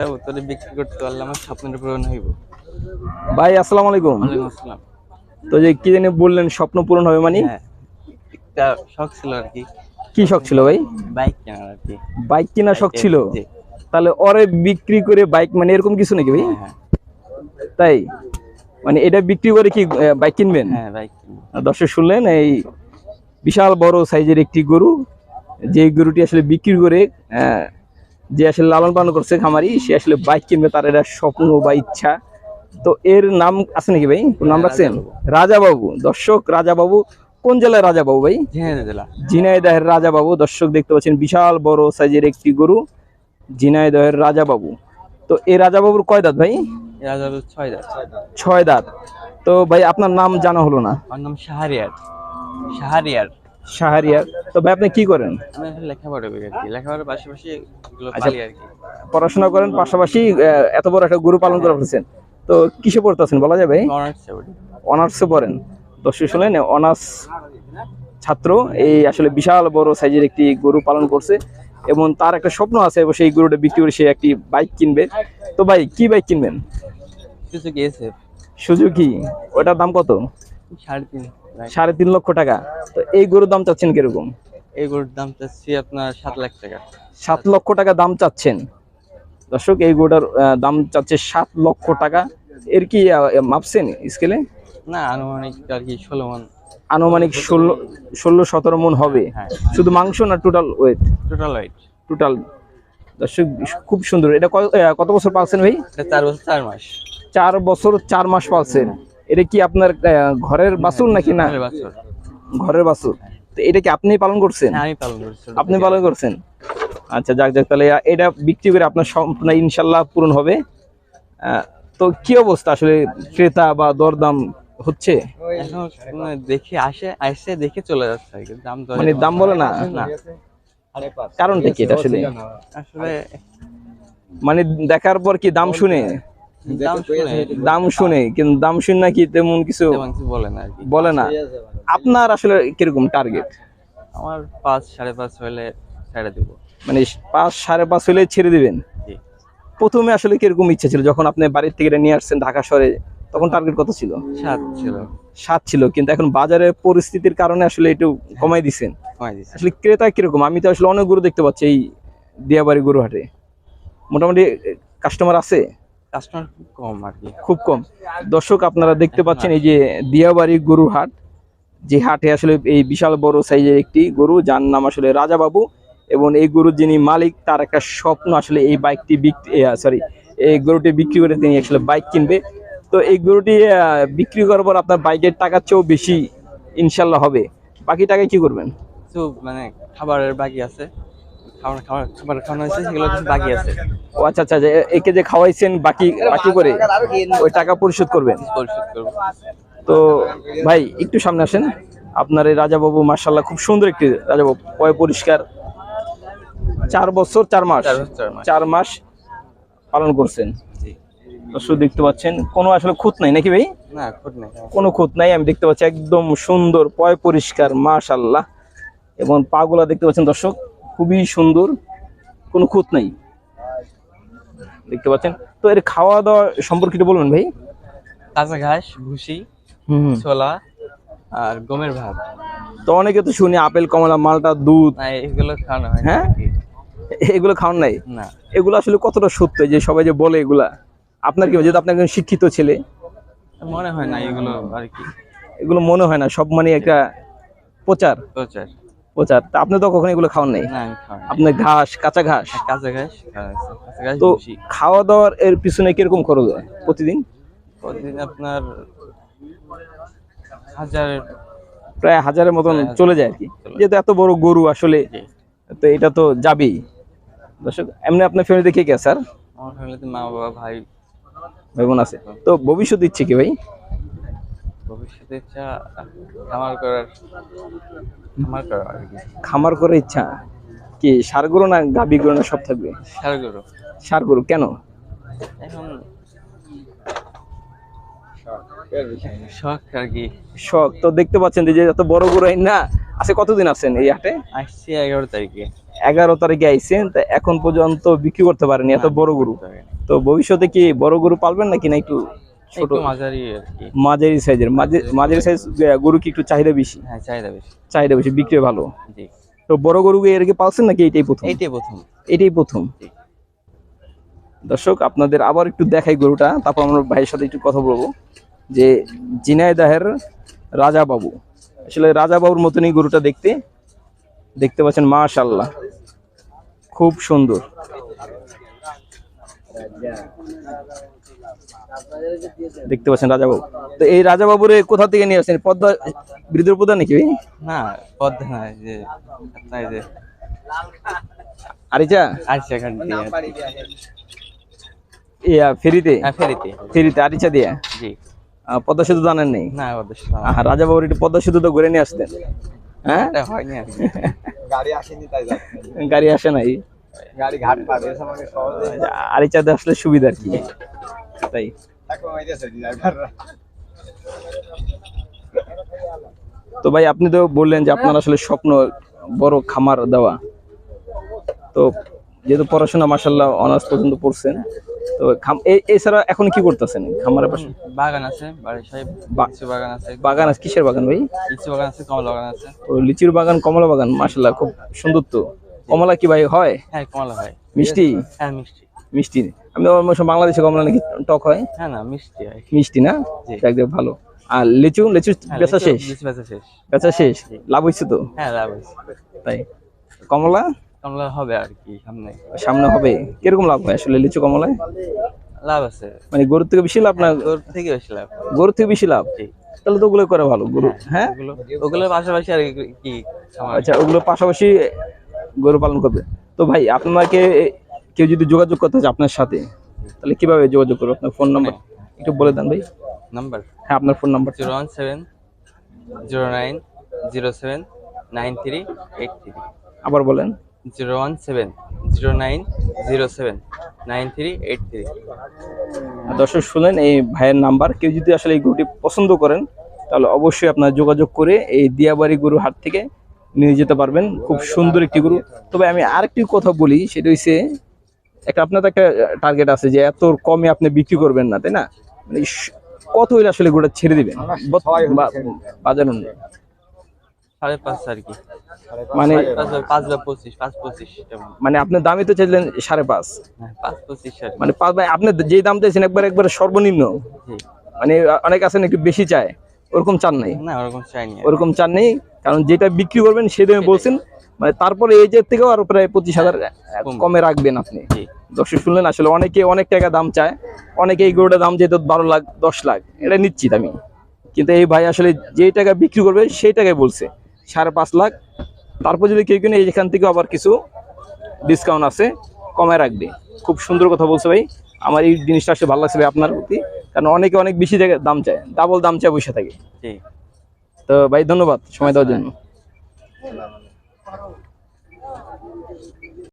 তোরে বিক্রি করতে পারলে আমার স্বপ্নের পূরণ হইব। ভাই আসসালামু আলাইকুম। ওয়ালাইকুম আসসালাম। তো যে কি জানি বললেন স্বপ্ন পূরণ হবে মানে? হ্যাঁ একটা শখ ছিল আর কি। কি শখ ছিল ভাই? বাইক কেনার আর কি। বাইক কেনার শখ ছিল? তাহলে ওরে বিক্রি করে বাইক মানে এরকম কিছু নাকি ভাই? হ্যাঁ হ্যাঁ। তাই? মানে এটা বিক্রি করে কি বাইক কিনবেন? হ্যাঁ বাইক দর্শক শুনলেন এই বিশাল বড় সাইজের একটি গরু যে গরুটি আসলে বিক্রি করে যে আসলে লালন পালন করছে খামারি সে আসলে বাইক কিনবে তার এটা স্বপ্ন বা ইচ্ছা। তো এর নাম আছে নাকি ভাই? কোন নাম হ্যাঁ, রাখছেন রাজাবাবু। দর্শক রাজাবাবু কোন জেলায় রাজাবাবু ভাই? ঝিনাইদহের রাজাবাবু। দর্শক দেখতে পাচ্ছেন বিশাল বড় সাইজের একটি গরু ঝিনাইদহের রাজাবাবু। তো এই রাজাবাবুর কয় দাঁত ভাই? ছয় দাস ছয় দাঁত। তো ভাই আপনার নাম জানা হলো না। আমার নাম শাহরিয়ার। শাহরিয়ার। শাহরিয়ার। তো ভাই আপনি কি করেন? আমি এখন লেখাপড়া করি আর কি। লেখাপড়ার পাশাপাশি এগুলো আচ্ছা। পালি আর কি। পড়াশোনা করেন পাশাপাশি এত বড় একটা গরু পালন করে ফেলছেন। তো কিসে পড়তেছেন বলা যাবে? অনার্স ওটি অনার্সে পড়েন। দর্শক শুনলেন অনার্স ছাত্র এই আসলে বিশাল বড় সাইজের একটি গরু পালন করছে। এবং তার একটা স্বপ্ন আছে এবং সেই গরুটা বিক্রি করে সে একটি বাইক কিনবে। তো ভাই কি বাইক কিনবেন? কিছু গিয়েছে সুজুকি ওটার দাম কত? সাড়ে তিন। সাড়ে তিন লক্ষ টাকা। তো এই গরুর দাম চাচ্ছেন কীরকম? এই গরুর দাম চাচ্ছি আপনার সাত লাখ টাকা। সাত লক্ষ টাকা দাম চাচ্ছেন। দর্শক এই গরুটার দাম চাচ্ছে সাত লক্ষ টাকা। এর কি মাপছেন স্কেলে? না আনুমানিক আর কি ষোলো মন। আনুমানিক ষোলো ষোলো সতেরো মন হবে। হ্যাঁ। শুধু মাংস না total weight total weight total দর্শক খুব সুন্দর। এটা কত- বছর পালছেন ভাই? চার বছর চার মাস। চার বছর চার মাস পালছেন। এটা কি আপনার ঘরের বাছুর নাকি না? ঘরের বাছুর তো এটা কি আপনি পালন করছেন? হ্যাঁ আমি পালন করছি। আপনি পালন করছেন? আচ্ছা যাক যাক তাহলে এটা বিক্রি করে আপনার স্বপ্ন ইনশাল্লাহ পূরণ হবে। তো কি অবস্থা আসলে? ক্রেতা বা দরদাম হচ্ছে? দেখে আসে আসে দেখে চলে যাচ্ছে দাম মানে দাম বলে না? না। কারণটা কি এটা আসলে? আসলে মানে দেখার পর কি দাম শুনে? দাম শুনে কিন্তু দাম শুনে নাকি তেমন কিছু বলে না বলে না। আপনার আসলে কীরকম টার্গেট আমার পাঁচ সাড়ে পাঁচ হলে ছেড়ে দিব। মানে পাঁচ সাড়ে পাঁচ হলে ছেড়ে দিবেন? প্রথমে আসলে কীরকম ইচ্ছা ছিল? যখন আপনি বাড়ির থেকে নিয়ে আসছেন ঢাকা শহরে তখন টার্গেট কত ছিল? সাত ছিল। সাত ছিল কিন্তু এখন বাজারে পরিস্থিতির কারণে আসলে একটু কমাই দিছে। আসলে ক্রেতা কীরকম? আমি তো আসলে অনেক গরু দেখতে পাচ্ছি এই দিয়াবাড়ি গরু হাটে মোটামুটি কাস্টমার আছে? কাস্টমার খুব কম আর কি। খুব কম। দর্শক আপনারা দেখতে পাচ্ছেন এই যে দিয়াবাড়ি গরু হাট। যে হাটে আসলে এই বিশাল বড় সাইজের একটি গরু যার নাম আসলে রাজাবাবু এবং এই গরুর যিনি মালিক তার একটা স্বপ্ন আসলে এই বাইকটি বিক্রি সরি এই গরুটি বিক্রি করে তিনি আসলে বাইক কিনবে। তো এই গরুটি বিক্রি করার পর আপনার বাইকের টাকার চেয়েও বেশি ইনশাল্লাহ হবে। বাকি টাকায় কি করবেন? তো মানে খাবারের বাকি আছে। খাবার খাবার খাবার খাওয়ানো হয়েছে সেগুলো কিছু বাকি আছে। ও আচ্ছা আচ্ছা যে একে যে খাওয়াইছেন বাকি বাকি করে ওই টাকা পরিশোধ করবেন? পরিশোধ করব। তো ভাই একটু সামনে আসেন। আপনার এই রাজাবাবু মার্শাল্লাহ খুব সুন্দর একটি রাজাবাবু। পয় পরিষ্কার। চার বছর চার মাস। চার চার মাস। পালন করছেন। জি। দর্শক দেখতে পাচ্ছেন কোনো আসলে খুঁত নাই নাকি ভাই? না খুব নেই। কোনো খুঁত নাই আমি দেখতে পাচ্ছি একদম সুন্দর পয় পরিষ্কার মাশাল্লাহ এবং পাগুলা দেখতে পাচ্ছেন দর্শক। খুবই সুন্দর কোনো খুঁত নাই। দেখতে পাচ্ছেন? তো এর খাওয়া দাওয়া সম্পর্কে একটু বলবেন ভাই। কাঁচা ঘাস ভুসি। ছোলা আর গমের ভাত। তো অনেকে তো শুনি আপেল কমলা মালটা দুধ। এগুলো খাওয়ানো হয় হ্যাঁ? এগুলো খাওয়ান নাই? না। এগুলো আসলে কতটা সত্য যে সবাই যে বলে এগুলা? আপনার কি যেহেতু আপনার একজন শিক্ষিত ছেলে? মনে হয় না এগুলো আর কি। এগুলো মনে হয় না সব মানে একটা প্রচার। প্রচার। প্রচার। তা আপনি তো কখনো এগুলো খাওয়ান নাই। আপনার ঘাস কাঁচা ঘাস? কাঁচা ঘাস। কাঁচা ঘাস তো খাওয়া দাওয়ার এর পিছনে কীরকম খরচ হয় প্রতিদিন? প্রতিদিন আপনার হাজার প্রায় হাজারের মতন চলে যায় আর কি। যেহেতু এত বড় গরু আসলে তো এটা তো যাবেই। দর্শক এমনি আপনার ফ্যামিলিতে কে কে স্যার? আমার ফ্যামিলিতে মা বাবা ভাই। ভাই বোন আছে। তো ভবিষ্যৎ ইচ্ছে কি ভাই? ভবিষ্যতে ইচ্ছা খামার করার খামার করার আর কি। খামার করার ইচ্ছা? কি সার গরু না গরু না সব থাকবে? সার গরু সার গরু কেন? এখন শখ। আর কি। শখ তো দেখতে পাচ্ছেন যে এত বড় গরু না। আছে কতদিন আছেন এই হাটে? আসছি এগারো তারিখে। এগারো তারিখে আইছেন তা এখন পর্যন্ত বিক্রি করতে পারেনি এত বড় গরু। তো ভবিষ্যতে কি বড় গরু পালবেন নাকি না একটু ছোট মাঝারি মাঝারি সাইজের মাঝারি সাইজ গরু কি একটু চাহিদা বেশি? হ্যাঁ চাহিদা বেশি। চাহিদা বেশি বিক্রি ভালো? জি। তো বড় গরু এর কি পালছেন নাকি এটাই প্রথম? এইটাই প্রথম। এটাই প্রথম? দর্শক আপনাদের আবার একটু দেখাই গরুটা তারপর আমরা ভাইয়ের সাথে একটু কথা বলব। যে জিনাইদাহের রাজা বাবু আসলে রাজা বাবুর মতনই গরুটা দেখতে। দেখতে পাচ্ছেন মাশাল্লাহ খুব সুন্দর। দেখতে পাচ্ছেন রাজা বাবু তো এই রাজা বাবুরে কোথা থেকে নিয়ে আসছেন? পদ্মা ব্রিজের পদ্মা নাকি না পদ্মা না যে আরিচা? আচ্ছা এখান দিয়ে আর কি। ইয়া ফেরিতে? হ্যাঁ ফেরিতে। ফেরিতে আরিচা দিয়া? জি। পদ্মা সেতু জানেন নেই? না ওদের আহা, রাজা বাবুর একটু পদ্মা সেতু তো ঘুরে নিয়ে আসতেন। হ্যাঁ? এটা হয়নি আর গাড়ি আসেনি তাই যাচ্ছে। গাড়ি আসে নাই? গাড়ি ঘাট পাবে এসে আমাকে সহজে। আরিচাতে আসলে সুবিধা আর কি। তাই? তো ভাই আপনি তো বললেন যে আপনার আসলে স্বপ্ন বড় খামার দেওয়া। তো যেহেতু পড়াশোনা মাসাল্লাহ অনার্স পর্যন্ত পড়ছেন তো এছাড়া এখন কি করতেছেন খামারের পাশে? বাগান আছে বাড়ির সাহেব বাগান আছে। বাগান আছে কিসের বাগান ভাই? লিচু বাগান আছে কমলা বাগান আছে। ও লিচুর বাগান কমলা বাগান মাসাল্লাহ খুব সুন্দর তো। কমলা কি ভাই হয়? হ্যাঁ কমলা হয়। মিষ্টি? হ্যাঁ মিষ্টি। মিষ্টি আমি বাংলাদেশে কমলা নাকি টক হয়? হ্যাঁ না মিষ্টি হয়। মিষ্টি না? একদম ভালো। আর লিচু লিচু হ্যাঁ, বেচা শেষ? বেচা শেষ। বেচা শেষ? লাভ হয়েছে তো? হ্যাঁ লাভ তাই। কমলা? কমলা হবে আর কি সামনে। সামনে হবে। কীরকম লাভ হয় আসলে লিচু কমলায়? লাভ আছে। মানে গরুর থেকে বেশি লাভ না তোর থেকে বেশি লাভ। গরুর থেকে বেশি লাভ? তাহলে তো ওগুলো করে ভালো গরু। হ্যাঁ ওগুলো পাশাপাশি আর কি- কি আচ্ছা ওগুলো পাশাপাশি গরু পালন করবে। তো ভাই আপনাকে কেউ যদি যোগাযোগ করতে চায় আপনার সাথে তাহলে কীভাবে যোগাযোগ করবে? আপনার ফোন নাম্বার একটু বলে দেন ভাই। নাম্বার হ্যাঁ আপনার phone number zero one seven zero nine zero seven nine three eight three আবার বলেন। Zero one seven zero nine zero seven nine three eight three দর্শক শুনলেন এই ভাইয়ের নাম্বার কেউ যদি আসলে এই গরুটি পছন্দ করেন তাহলে অবশ্যই আপনার যোগাযোগ করে এই দিয়াবাড়ি গরু হাট থেকে নিয়ে যেতে পারবেন। খুব সুন্দর একটি গরু। তবে আমি আরেকটি কথা বলি সেটা হচ্ছে একটা আপনার তো একটা টার্গেট আছে যে এত কমে আপনি বিক্রি করবেন না তাই না? মানে কত হইলে আসলে গোটা ছেড়ে দিবেন? বত- বা- বাজার অনুযায়ী। সাড়ে পাঁচ আর কি। মানে পাঁচ বা পঁচিশ পাঁচ পঁচিশ মানে আপনার দামই তো চাইলেন সাড়ে পাঁচ। হ্যাঁ পাঁচ পঁচিশ মানে পাঁচ ভাই আপনি যে দাম চাইছেন একবার একবার সর্বনিম্ন। মানে অনেক আছেন একটু বেশি চায়। ওরকম চান নাই। না ওরকম চান নেই। কারণ যেটা বিক্রি করবেন সেদিন বলছেন মানে তারপরে এই যে থেকেও আরও প্রায় পঁচিশ হাজার কমে। রাখবেন আপনি। দর্শক শুনলেন আসলে অনেকে অনেক টাকা দাম চায় অনেকে এই গরুটার দাম যেহেতু বারো লাখ দশ লাখ এটা নিশ্চিত আমি। কিন্তু এই ভাই আসলে যে টাকা বিক্রি করবে সেই টাকায় বলছে সাড়ে পাঁচ লাখ। তারপর যদি কেউ কিনে এখান থেকে আবার কিছু ডিসকাউন্ট আছে কমায় রাখবে। খুব সুন্দর কথা বলছে ভাই। আমার এই জিনিসটা আসলে ভালো লাগছে ভাই আপনার প্রতি কারণ অনেকে অনেক বেশি জায়গায় দাম চায় ডাবল দাম চায় বসে থাকে। তো ভাই ধন্যবাদ সময় দেওয়ার জন্য। Hello.